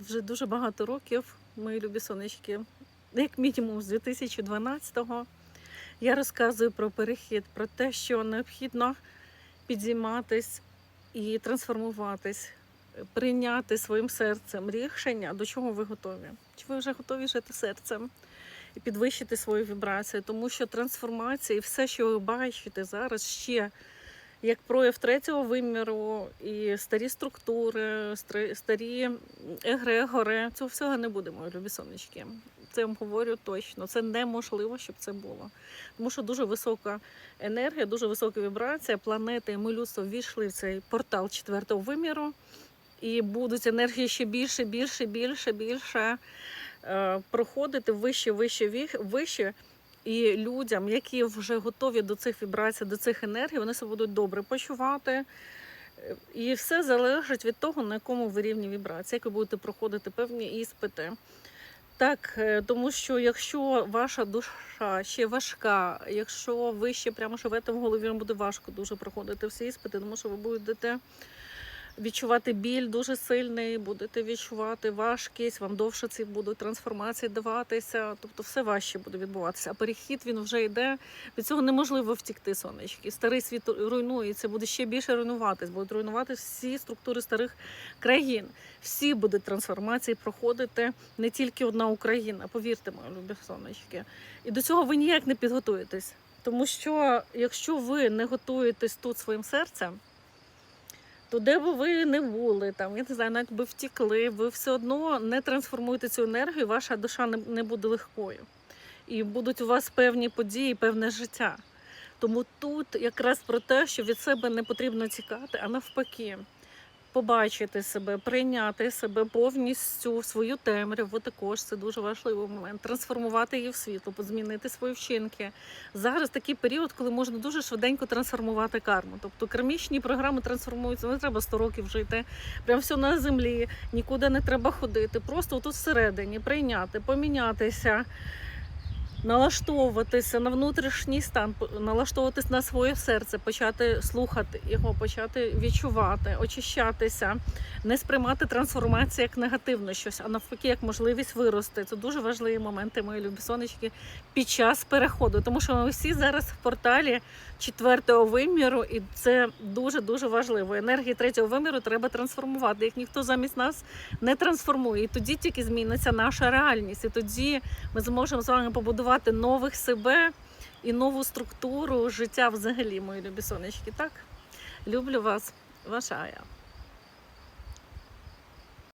вже дуже багато років, мої любі сонечки, як мінімум з 2012-го, я розказую про перехід, про те, що необхідно підійматись і трансформуватись, прийняти своїм серцем рішення, до чого ви готові. Чи ви вже готові жити серцем і підвищити свою вібрацію? Тому що трансформація і все, що ви бачите зараз, ще як прояв третього виміру, і старі структури, старі егрегори, цього всього не буде, мої любі сонечки. Це вам говорю точно. Це неможливо, щоб це було. Тому що дуже висока енергія, дуже висока вібрація. Планети, ми людство ввійшли в цей портал четвертого виміру. І будуть енергії ще більше, більше, більше, більше е, проходити вище, вище, вище. І людям, які вже готові до цих вібрацій, до цих енергій, вони себе будуть добре почувати. І все залежить від того, на якому ви рівні вібрації, як ви будете проходити певні іспити. Так, е, тому що якщо ваша душа ще важка, якщо ви ще прямо живете в голові, вам буде важко дуже проходити всі іспити, тому що ви будете відчувати біль дуже сильний, будете відчувати важкість, вам довше ці будуть трансформації даватися, тобто все важче буде відбуватися. А перехід він вже йде. Від цього неможливо втікти, сонечки. Старий світ руйнується, буде ще більше руйнуватись, будуть руйнуватись всі структури старих країн. Всі будуть трансформації проходити не тільки одна Україна, повірте, мої любі сонечки. І до цього ви ніяк не підготуєтесь. Тому що якщо ви не готуєтесь тут своїм серцем, то де би ви не були, там, я не знаю, навіть би втікли, ви все одно не трансформуєте цю енергію, ваша душа не буде легкою. І будуть у вас певні події, певне життя. Тому тут якраз про те, що від себе не потрібно тікати, а навпаки, побачити себе, прийняти себе повністю свою темряву. Також це дуже важливий момент. Трансформувати її в світло, змінити свої вчинки. Зараз такий період, коли можна дуже швиденько трансформувати карму. Тобто кармічні програми трансформуються, не треба 100 років жити. Прям все на землі, нікуди не треба ходити. Просто тут всередині прийняти, помінятися. Налаштовуватися на внутрішній стан, налаштовуватись на своє серце, почати слухати його, почати відчувати, очищатися, не сприймати трансформацію як негативно щось, а навпаки, як можливість вирости. Це дуже важливі моменти, мої любі сонечки, під час переходу. Тому що ми всі зараз в порталі четвертого виміру, і це дуже дуже важливо. Енергії третього виміру треба трансформувати. Їх ніхто замість нас не трансформує. І тоді тільки зміниться наша реальність. І тоді ми зможемо з вами побудувати нових себе і нову структуру життя взагалі, мої любі сонечки. Так? Люблю вас, ваша Ая.